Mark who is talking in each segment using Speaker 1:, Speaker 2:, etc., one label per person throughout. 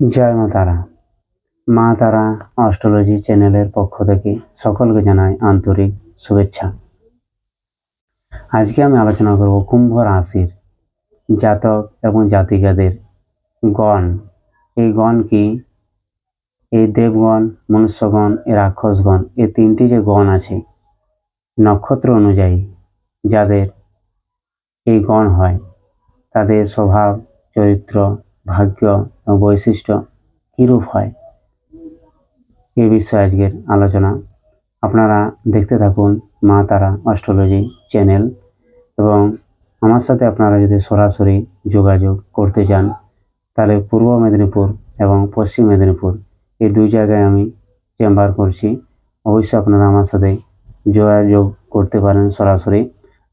Speaker 1: জয় মা তারা। মা তারা অস্ট্রোলজি চ্যানেলের পক্ষ থেকে সকলকে জানাই আন্তরিক শুভেচ্ছা। আজকে আমি আলোচনা করব কুম্ভ রাশির জাতক এবং জাতিকাদের গণ। এই গণ কি? এই দেবগণ, মনুষ্যগণ এ রাক্ষসগণ, এই তিনটি যে গণ আছে, নক্ষত্র অনুযায়ী যাদের এই গণ হয়, তাদের স্বভাব, চরিত্র ভাগ্য বৈশিষ্ট্য কীরূপ হয়? এই বিষয়ে আজকের আলোচনা। আপনারা দেখতে থাকুন মা তারা অস্ট্রোলজি চ্যানেল এবং আমার সাথে আপনারা যদি সরাসরি যোগাযোগ করতে চান, তাহলে পূর্ব মেদিনীপুর এবং পশ্চিম মেদিনীপুর এই দুই জায়গায় আমি চেম্বার করছি। অবশ্যই আপনারা আমার সাথে যোগাযোগ করতে পারেন সরাসরি।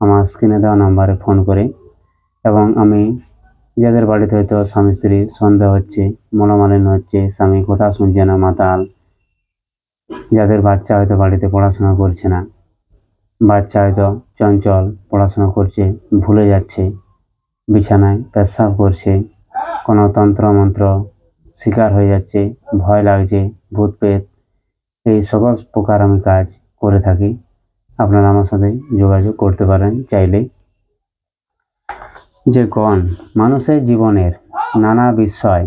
Speaker 1: আমার স্ক্রিনে দেওয়া নাম্বারে ফোন করে এবং আমি যাদের বাড়িতে হয়তো স্বামী স্ত্রী, সন্দেহ হচ্ছে, মনোমালিন্য হচ্ছে, স্বামী কথা শুনছে না, মাতাল, যাদের বাচ্চা হয়তো বাড়িতে পড়াশোনা করছে না, বাচ্চা হয়তো চঞ্চল পড়াশোনা করছে, ভুলে যাচ্ছে, বিছানায় পেশাব করছে, কোনো তন্ত্র মন্ত্র শিকার হয়ে যাচ্ছে, ভয় লাগছে ভূত পেত এই সকল প্রকার আমি কাজ করে থাকি। আপনারা আমার সাথে যোগাযোগ করতে পারেন চাইলেই যে গণ, মানুষের জীবনের নানা বিষয়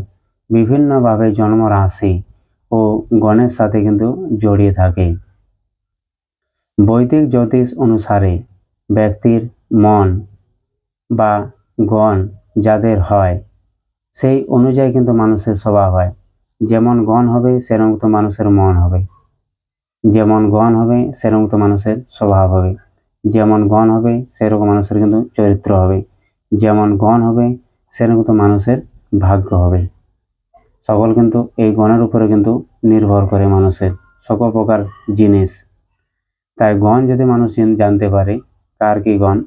Speaker 1: বিভিন্নভাবে জন্ম রাশি ও গণের সাথে কিন্তু জড়িয়ে থাকে। বৈদিক জ্যোতিষ অনুসারে ব্যক্তির মন বা গণ যাদের হয়, সেই অনুযায়ী কিন্তু মানুষের স্বভাব হয়। যেমন গণ হবে, সেরকম তো মানুষের মন হবে। যেমন গণ হবে, সেরকম তো মানুষের স্বভাব হবে। যেমন গণ হবে, সেরকম মানুষের কিন্তু চরিত্র হবে। যেমন গণ হবে, সেরকম তো মানুষের ভাগ্য হবে। সকল কিন্তু এই গণের উপরে কিন্তু নির্ভর করে মানুষের সকল প্রকার জিনিস। তাই গণ যদি মানুষ জানতে পারে কার কি গণ?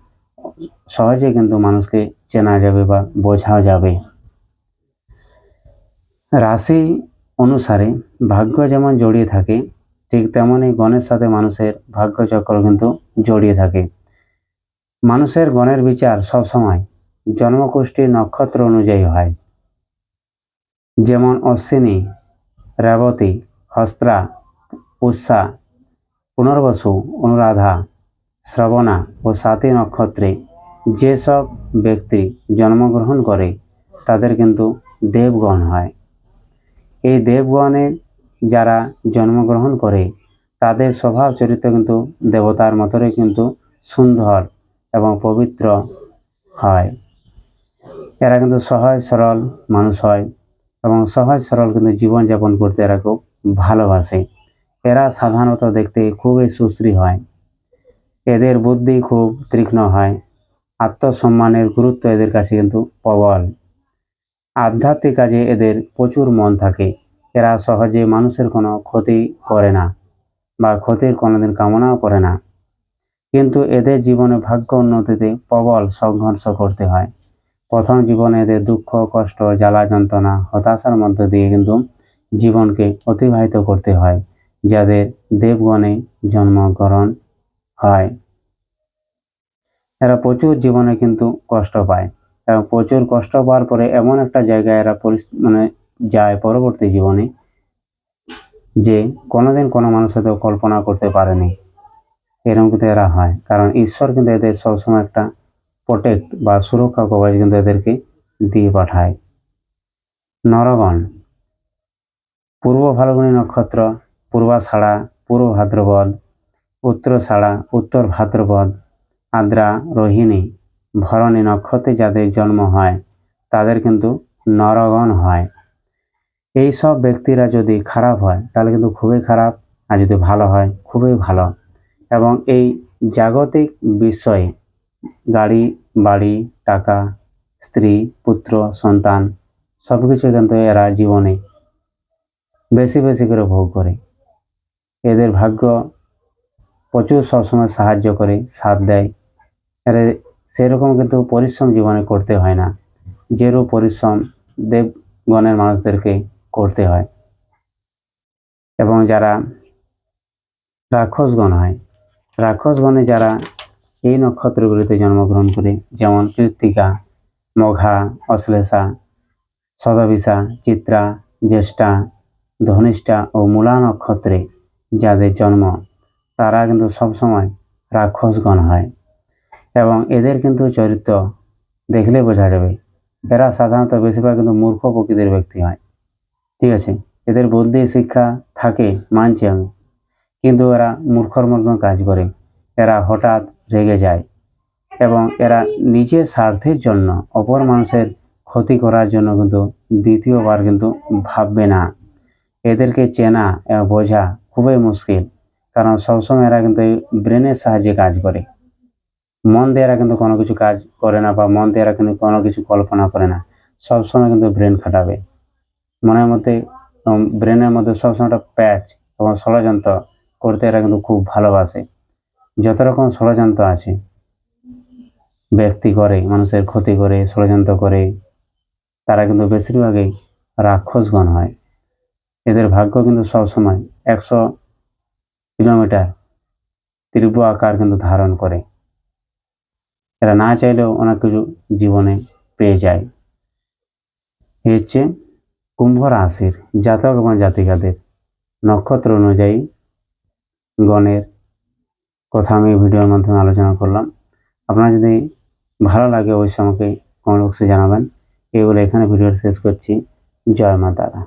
Speaker 1: সহজে কিন্তু মানুষকে চেনা যাবে বা বোঝা যাবে। রাশি অনুসারে ভাগ্য যেমন জড়িয়ে থাকে, ঠিক তেমনই গণের সাথে মানুষের ভাগ্যচক্র কিন্তু জড়িয়ে থাকে। মানুষের গণের বিচার সবসময় জন্মকুষ্ঠী নক্ষত্র অনুযায়ী হয়। যেমন অশ্বিনী, রেবতী, হস্ত্রা উষা পুনর্বসু, অনুরাধা, শ্রবণা ও সাতী নক্ষত্রে যেসব ব্যক্তি জন্মগ্রহণ করে, তাদের কিন্তু দেবগণ হয়। এই দেবগণে যারা জন্মগ্রহণ করে, তাদের স্বভাব চরিত্র কিন্তু দেবতার মতোই কিন্তু সুন্দর এবং পবিত্র হয়। এরা কিন্তু সহজ, সরল মানুষ হয় এবং সহজ, সরল কিন্তু জীবনযাপন করতে এরা খুব ভালোবাসে। এরা সাধারণত দেখতে খুবই সুশ্রী হয়। এদের বুদ্ধি খুব তীক্ষ্ণ হয়। আত্মসম্মানের গুরুত্ব এদের কাছে কিন্তু প্রবল। আধ্যাত্মিক কাজে এদের প্রচুর মন থাকে। এরা সহজে মানুষের কোনো ক্ষতি করে না বা ক্ষতির কোনোদিন কামনাও করে না। কিন্তু এদের জীবনে ভাগ্য উন্নতিতে প্রবল সংঘর্ষ করতে হয়। প্রথম জীবনে এদের দুঃখ, কষ্ট, জ্বালা, যন্ত্রণা, হতাশার মধ্য দিয়ে কিন্তু জীবনকে অতিবাহিত করতে হয়, যাদের দেবগণে জন্মগ্রহণ হয়। এরা প্রচুর জীবনে কিন্তু কষ্ট পায় এবং প্রচুর কষ্ট পাওয়ার পরে এমন একটা জায়গায় এরা মানে যায় পরবর্তী জীবনে যে কোনোদিন কোনো মানুষ হয়তো কল্পনা করতে পারেনি। এরকম কিন্তু এরা হয়, কারণ ঈশ্বর কিন্তু এদের সবসময় একটা প্রোটেক্ট বা সুরক্ষা কবচ কিন্তু এদেরকে দিয়ে পাঠায়। নরগণ, পূর্ব ফাল্গুনী নক্ষত্র পূর্বাষাঢ়া পূর্ব ভাদ্রপদ উত্তরষাঢ়া উত্তর ভাদ্রপদ, আদ্রা, রোহিণী, ভরণী নক্ষত্রে যাদের জন্ম হয়, তাদের কিন্তু নরগণ হয়। এই সব ব্যক্তিরা যদি খারাপ হয়, তাহলে কিন্তু খুবই খারাপ, আর যদি ভালো হয়, খুবই ভালো। এবং এই জাগতিক বিষয়ে গাড়ি, বাড়ি, টাকা, স্ত্রী, পুত্র, সন্তান সব কিছু কিন্তু এরা জীবনে বেশি বেশি করে ভোগ করে। এদের ভাগ্য প্রচুর সবসময় সাহায্য করে, সাথ দেয়। এরা সেরকম কিন্তু পরিশ্রম জীবনে করতে হয় না। যেরূপ পরিশ্রম দেবগণের মানুষদেরকে করতে হয়। এবং যারা রাক্ষসগণ হয়, রাক্ষসগণে যারা এই নক্ষত্রগুলিতে জন্মগ্রহণ করে, যেমন কৃত্তিকা, মঘা, অশ্লেষা সদবিষা চিত্রা, জ্যেষ্ঠা, ধনিষ্ঠা ও মূলা নক্ষত্রে যাদের জন্ম, তারা কিন্তু সবসময় রাক্ষসগণ হয়। এবং এদের কিন্তু চরিত্র দেখলে বোঝা যাবে, এরা সাধারণত বেশিরভাগ কিন্তু মূর্খ প্রকৃতির ব্যক্তি হয়। ঠিক আছে? এদের বুদ্ধি, শিক্ষা থাকে, মানছি আমি। কিন্তু এরা মূর্খর মতন কাজ করে। এরা হঠাৎ রেগে যায় এবং এরা নিজের স্বার্থের জন্য অপর মানুষের ক্ষতি করার জন্য কিন্তু দ্বিতীয়বার কিন্তু ভাববে না। এদেরকে চেনা এবং বোঝা খুবই মুশকিল, কারণ সবসময় এরা কিন্তু ব্রেনের সাহায্যে কাজ করে। মন দিয়ে এরা কিন্তু কোনো কিছু কাজ করে না বা মন দিয়ে এরা কিন্তু কোনো কিছু কল্পনা করে না। সবসময় কিন্তু ব্রেন খাটাবে। মনের মধ্যে ব্রেনের মধ্যে সবসময় একটা প্যাচ এবং ষড়যন্ত্র করতে এরা কিন্তু খুব ভালোবাসে। যত রকম ষড়যন্ত্র আছে, ব্যক্তি করে, মানুষের ক্ষতি করে, ষড়যন্ত্র করে, তারা কিন্তু বেশিরভাগই রাক্ষসগণ হয়। এদের ভাগ্য কিন্তু সবসময় একশো কিলোমিটার তীব্র আকার কিন্তু ধারণ করে। এরা না চাইলেও অনেক কিছু জীবনে পেয়ে যায়। এই হচ্ছে কুম্ভ রাশির জাতক এবং জাতিকাদের নক্ষত্র অনুযায়ী গণের কথা আমি ভিডিওর মাধ্যমে আলোচনা করলাম। আপনার যদি ভালো লাগে, অবশ্যই আমাকে কমেন্ট বক্সে জানাবেন। এগুলো এখানে ভিডিওটা শেষ করছি। জয় মা তারা।